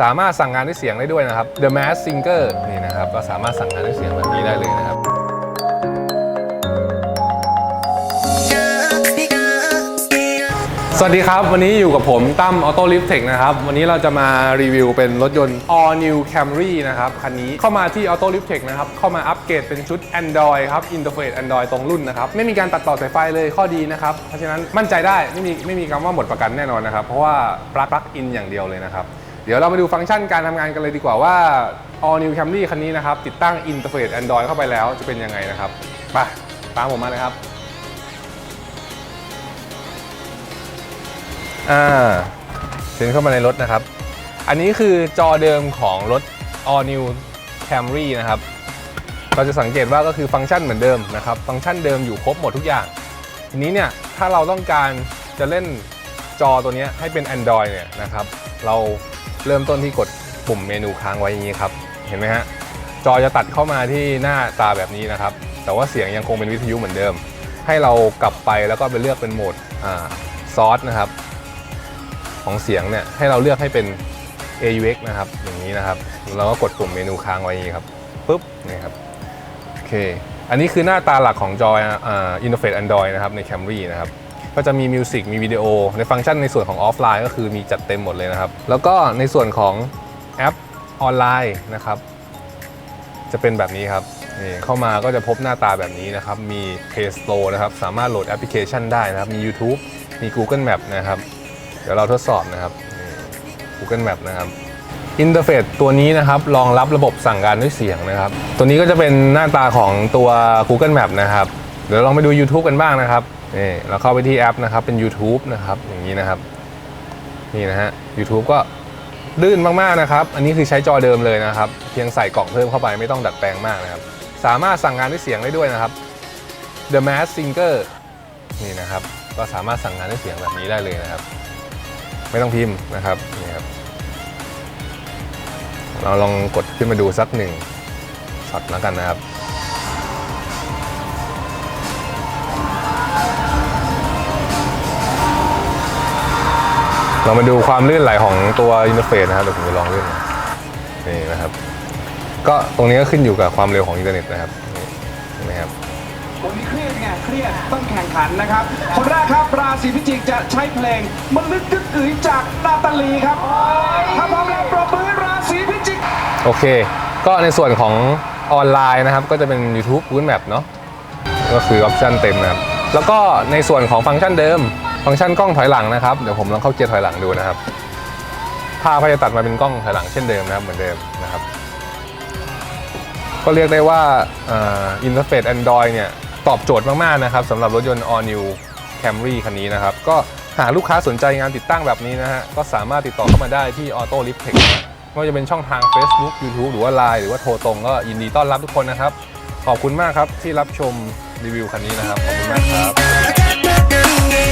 สามารถสั่งงานด้วยเสียงได้ด้วยนะครับ The Mask Singer นี่นะครับก็สามารถสั่งงานด้วยเสียงแบบนี้ได้เลยนะครับ สวัสดีครับ วันนี้อยู่กับผมตั้มออโต้ลิฟ t เทคนะครับ วันนี้เราจะมารีวิวเป็นรถยนต์ All New Camry นะครับ คันนี้เข้ามาที่ Auto Lift Tech นะครับ เข้ามาอัปเกรดเป็นชุด Android ครับ Interface Android ตรงรุ่นนะครับ ไม่มีการตัดต่อสายไฟเลยข้อดีนะครับ เพราะฉะนั้นมั่นใจได้ไม่มีไม่มีคำว่าหมดประกันแน่นอนนะครับเพราะว่าปลั๊กปลั๊กอินอย่างเดียวเลยนะครับ เดี๋ยวเรามาดูฟังก์ชันการทำงานกันเลยดีกว่าว่า All New Camry คันนี้นะครับ ติดตั้ง Interface Android เข้าไปแล้วจะเป็นยังไงนะครับไปตามผมมาเลยครับอ่าเดินเข้ามาในรถนะครับ อันนี้คือจอเดิมของรถ All New Camry นะครับ เราจะสังเกตว่าก็คือฟังก์ชันเหมือนเดิมนะครับ ฟังก์ชันเดิมอยู่ครบหมดทุกอย่าง ทีนี้เนี่ย ถ้าเราต้องการจะเล่นจอตัวนี้ให้เป็น Android เนี่ยนะครับ เรา เริ่มต้นที่กดปุ่มเมนูค้างไว้อย่างนี้ครับ เห็นไหมฮะ จอจะตัดเข้ามาที่หน้าตาแบบนี้นะครับ แต่ว่าเสียงยังคงเป็นวิทยุเหมือนเดิม ให้เรากลับไปแล้วก็ไปเลือกเป็นโหมดซอสนะครับ ของเสียงเนี่ยให้เราเลือกให้เป็น AUX นะครับ อย่างนี้นะครับ เราก็กดปุ่มเมนูค้างไว้อย่างนี้ครับปุ๊บนี่ครับโอเค อันนี้คือหน้าตาหลักของจออ่า Interface Android นะครับใน Camry นะครับ ก็จะมีมิวสิกมีวิดีโอ ในฟังก์ชันในส่วนของออฟไลน์ก็คือมีจัดเต็มหมดเลยนะครับ แล้วก็ในส่วนของแอปออนไลน์นะครับ จะเป็นแบบนี้ครับนี่เข้ามาก็จะพบหน้าตาแบบนี้นะครับ มี Play Store นะครับ สามารถโหลดแอปพลิเคชันได้นะครับ มี YouTube มี Google Map นะครับ เดี๋ยวเราทดสอบนะครับนี่ Google Map นะครับอินเทอร์เฟซตัวนี้นะครับรองรับระบบสั่งการด้วยเสียงนะครับ ตัวนี้ก็จะเป็นหน้าตาของตัว Google Map นะครับ ดี๋ยวลองไปดู YouTube กันบ้างนะครับนี่เราเข้าไปที่แอปนะครับเป็น YouTube นะครับอย่างนี้นะครับนี่นะฮะ YouTube ก็ลื่นมากๆนะครับ อันนี้คือใช้จอเดิมเลยนะครับ เพียงใส่กล่องเพิ่มเข้าไปไม่ต้องดัดแปลงมากนะครับ สามารถสั่งงานด้วยเสียงได้ด้วยนะครับ The Mask Singer นี่นะครับ ก็สามารถสั่งงานด้วยเสียงแบบนี้ได้เลยนะครับ ไม่ต้องพิมพ์นะครับนี่ครับเราลองกดขึ้นมาดูสักหนึ่งช็อตแล้วกันนะครับ เรามาดูความลื่นไหลของตัวอินเทอร์เฟซนะครับเดี๋ยวผมจะลองลื่นนี่นะครับ ก็ตรงนี้ก็ขึ้นอยู่กับความเร็วของอินเทอร์เน็ตนะครับนี่เห็นไหมครับวันนี้เครียดไงเครียดต้องแข่งขันนะครับ คนแรกครับราศีพิจิกจะใช้เพลงมันลึกดึกอึ๋ยจากนาตาลีครับถ้าพร้อมแล้วปรบมือให้ราศีพิจิกโอเค ก็ในส่วนของออนไลน์นะครับ ก็จะเป็น YouTube Google Map เนาะก็คือออปชันเต็มนะครับ แล้วก็ในส่วนของฟังก์ชันเดิม ฟังก์ชันกล้องถอยหลังนะครับ เดี๋ยวผมลองเข้าเกียร์ถอยหลังดูนะครับภาพก็จะตัดมาเป็นกล้องถอยหลังเช่นเดิมนะครับเหมือนเดิมนะครับ ก็เรียกได้ว่าอินเทอร์เฟซ Android เนี่ยตอบโจทย์มากๆนะครับสำหรับรถยนต์ All New Camry คันนี้นะครับ ก็หากลูกค้าสนใจงานติดตั้งแบบนี้นะฮะ ก็สามารถติดต่อเข้ามาได้ที่ Auto Lift Tech นะฮะไม่ว่าจะเป็นช่องทาง Facebook YouTube หรือว่า Line หรือว่าโทรตรงก็ยินดีต้อนรับทุกคนนะครับ ขอบคุณมากครับที่รับชมรีวิวคันนี้นะครับ ขอบคุณมากครับ